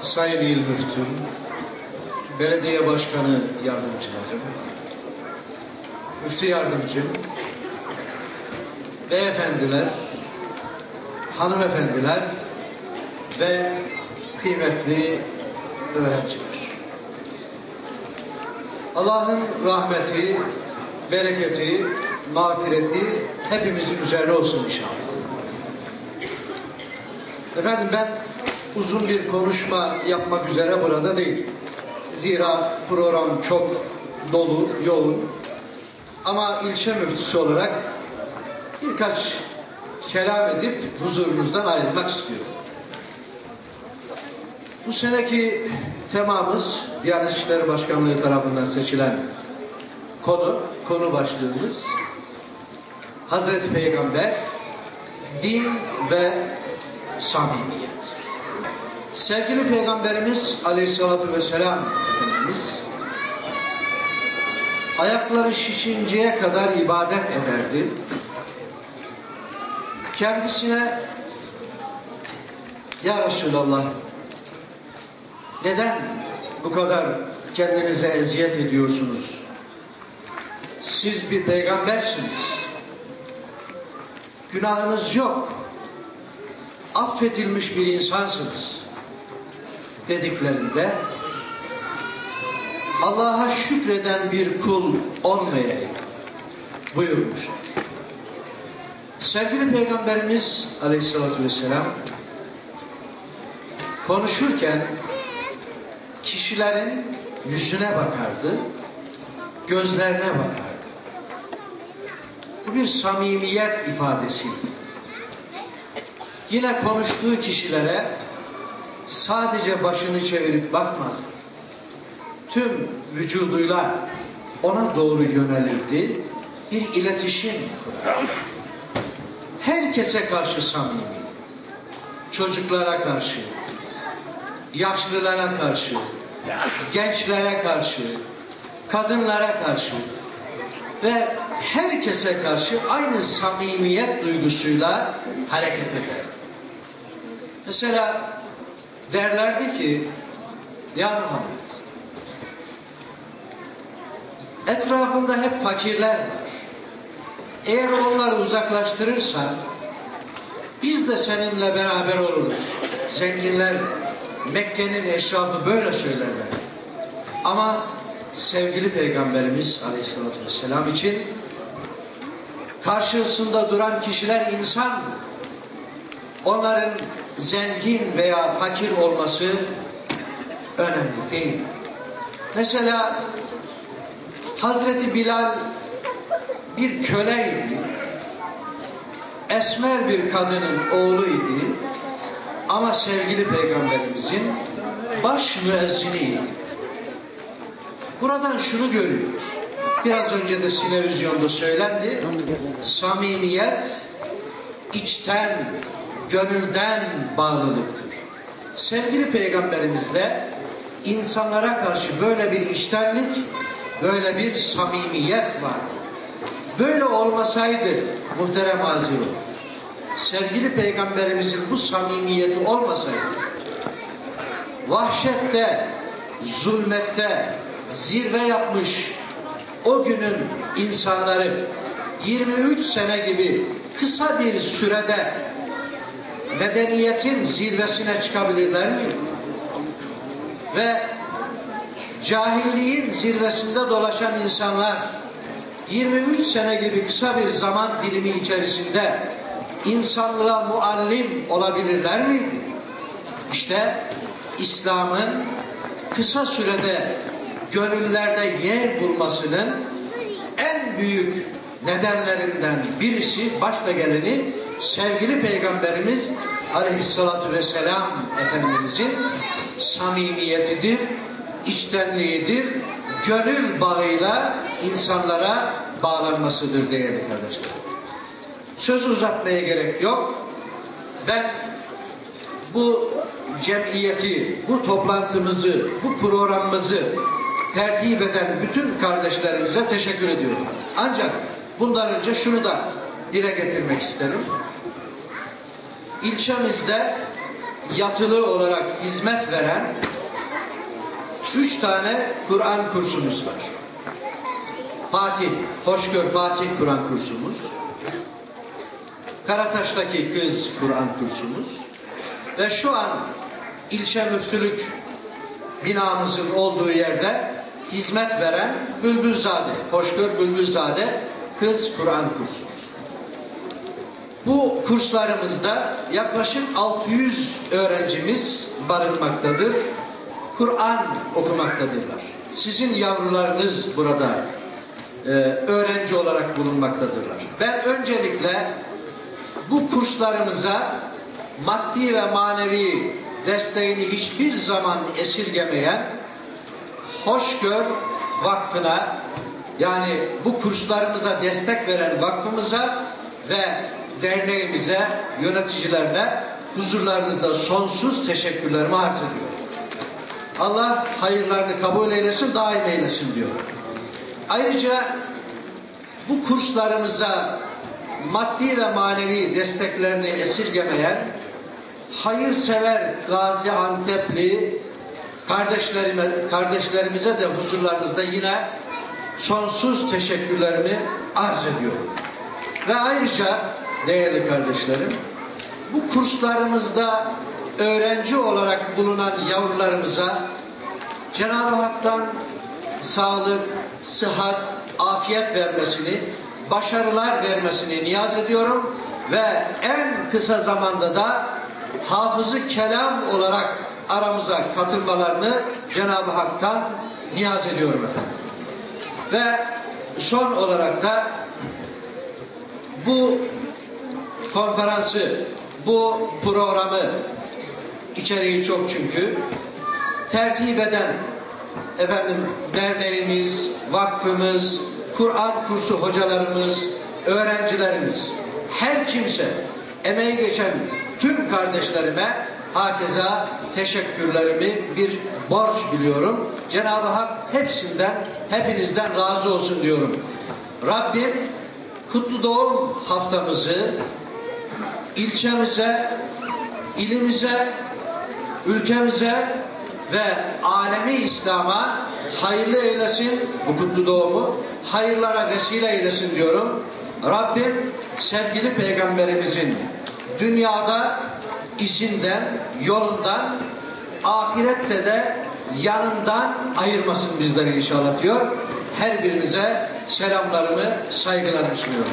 Sayın İl Müftüm, Belediye Başkanı Yardımcılarım, Müftü Yardımcım, Beyefendiler, Hanımefendiler ve kıymetli öğrenciler. Allah'ın rahmeti, bereketi, mağfireti hepimizin üzerine olsun inşallah. Efendim ben uzun bir konuşma yapmak üzere burada değil. Zira program çok dolu, yoğun. Ama ilçe müftüsü olarak birkaç kelam edip huzurunuzdan ayrılmak istiyorum. Bu seneki temamız Diyanet İşleri Başkanlığı tarafından seçilen konu, konu başlığımız Hazreti Peygamber, din ve samimiyet. Sevgili Peygamberimiz Aleyhisselatü Vesselam Efendimiz ayakları şişinceye kadar ibadet ederdi. Kendisine Ya Resulallah neden bu kadar kendinize eziyet ediyorsunuz? Siz bir peygambersiniz. Günahınız yok. Affedilmiş bir insansınız. Dediklerinde Allah'a şükreden bir kul olmayayım buyurmuştur. Sevgili Peygamberimiz Aleyhisselatü Vesselam konuşurken kişilerin yüzüne bakardı, gözlerine bakardı. Bu bir samimiyet ifadesiydi. Yine konuştuğu kişilere sadece başını çevirip bakmazdı. Tüm vücuduyla ona doğru yönelirdi. Bir iletişim kurardı. Herkese karşı samimiydi. Çocuklara karşı, yaşlılara karşı, gençlere karşı, kadınlara karşı ve herkese karşı aynı samimiyet duygusuyla hareket ederdi. Mesela derlerdi ki ya Muhammed etrafında hep fakirler var. Eğer onları uzaklaştırırsan biz de seninle beraber oluruz. Zenginler Mekke'nin eşrafı böyle söylerler. Ama sevgili Peygamberimiz Aleyhisselatü Vesselam için karşısında duran kişiler insandı. Onların zengin veya fakir olması önemli değil. Mesela Hazreti Bilal bir köleydi. Esmer bir kadının oğluydu. Ama sevgili peygamberimizin baş müezziniydi. Buradan şunu görüyoruz. Biraz önce de sinevizyonda söylendi. Samimiyet içten, gönülden bağlılıktır. Sevgili peygamberimizde insanlara karşı böyle bir içtenlik, böyle bir samimiyet vardı. Böyle olmasaydı muhterem azir sevgili peygamberimizin bu samimiyeti olmasaydı vahşette, zulmette zirve yapmış o günün insanları 23 sene gibi kısa bir sürede medeniyetin zirvesine çıkabilirler miydi? Ve cahilliğin zirvesinde dolaşan insanlar 23 sene gibi kısa bir zaman dilimi içerisinde insanlığa muallim olabilirler miydi? İşte İslam'ın kısa sürede gönüllerde yer bulmasının en büyük nedenlerinden birisi başta geleni sevgili Peygamberimiz Aleyhisselatü Vesselam Efendimizin samimiyetidir, içtenliğidir, gönül bağıyla insanlara bağlanmasıdır değerli kardeşler. Söz uzatmaya gerek yok. Ben bu cemiyeti, bu toplantımızı, bu programımızı tertip eden bütün kardeşlerimize teşekkür ediyorum. Ancak bundan önce şunu da dile getirmek isterim. İlçemizde yatılı olarak hizmet veren üç tane Kur'an kursumuz var. Fatih, Hoşgör Fatih Kur'an kursumuz. Karataş'taki kız Kur'an kursumuz. Ve şu an ilçe müftülük binamızın olduğu yerde hizmet veren Bülbülzade, Hoşgör Bülbülzade kız Kur'an kursumuz. Bu kurslarımızda yaklaşık 600 öğrencimiz barınmaktadır. Kur'an okumaktadırlar. Sizin yavrularınız burada e, öğrenci olarak bulunmaktadırlar. Ben öncelikle bu kurslarımıza maddi ve manevi desteğini hiçbir zaman esirgemeyen Hoşgör Vakfı'na yani bu kurslarımıza destek veren vakfımıza ve derneğimize, yöneticilerine huzurlarınızda sonsuz teşekkürlerimi arz ediyorum. Allah hayırlarını kabul eylesin, daim eylesin diyor. Ayrıca bu kurslarımıza maddi ve manevi desteklerini esirgemeyen hayırsever Gaziantep'li kardeşlerime, kardeşlerimize de huzurlarınızda yine sonsuz teşekkürlerimi arz ediyorum. Ve ayrıca değerli kardeşlerim, bu kurslarımızda öğrenci olarak bulunan yavrularımıza Cenab-ı Hak'tan sağlık, sıhhat, afiyet vermesini, başarılar vermesini niyaz ediyorum ve en kısa zamanda da hafızı kelam olarak aramıza katılmalarını Cenab-ı Hak'tan niyaz ediyorum efendim. Ve son olarak da bu konferansı, bu programı içeriği çok çünkü tertip eden efendim derneğimiz, vakfımız, Kur'an kursu hocalarımız, öğrencilerimiz, her kimse emeği geçen tüm kardeşlerime hakeza teşekkürlerimi bir borç biliyorum. Cenab-ı Hak hepsinden, hepinizden razı olsun diyorum. Rabbim kutlu doğum haftamızı ilçemize, ilimize, ülkemize ve alemi İslam'a hayırlı eylesin bu kutlu doğumu. Hayırlara vesile eylesin diyorum. Rabbim sevgili peygamberimizin dünyada izinden, yolundan, ahirette de yanından ayırmasın bizleri inşallah diyor. Her birinize selamlarımı, saygılarımı sunuyorum.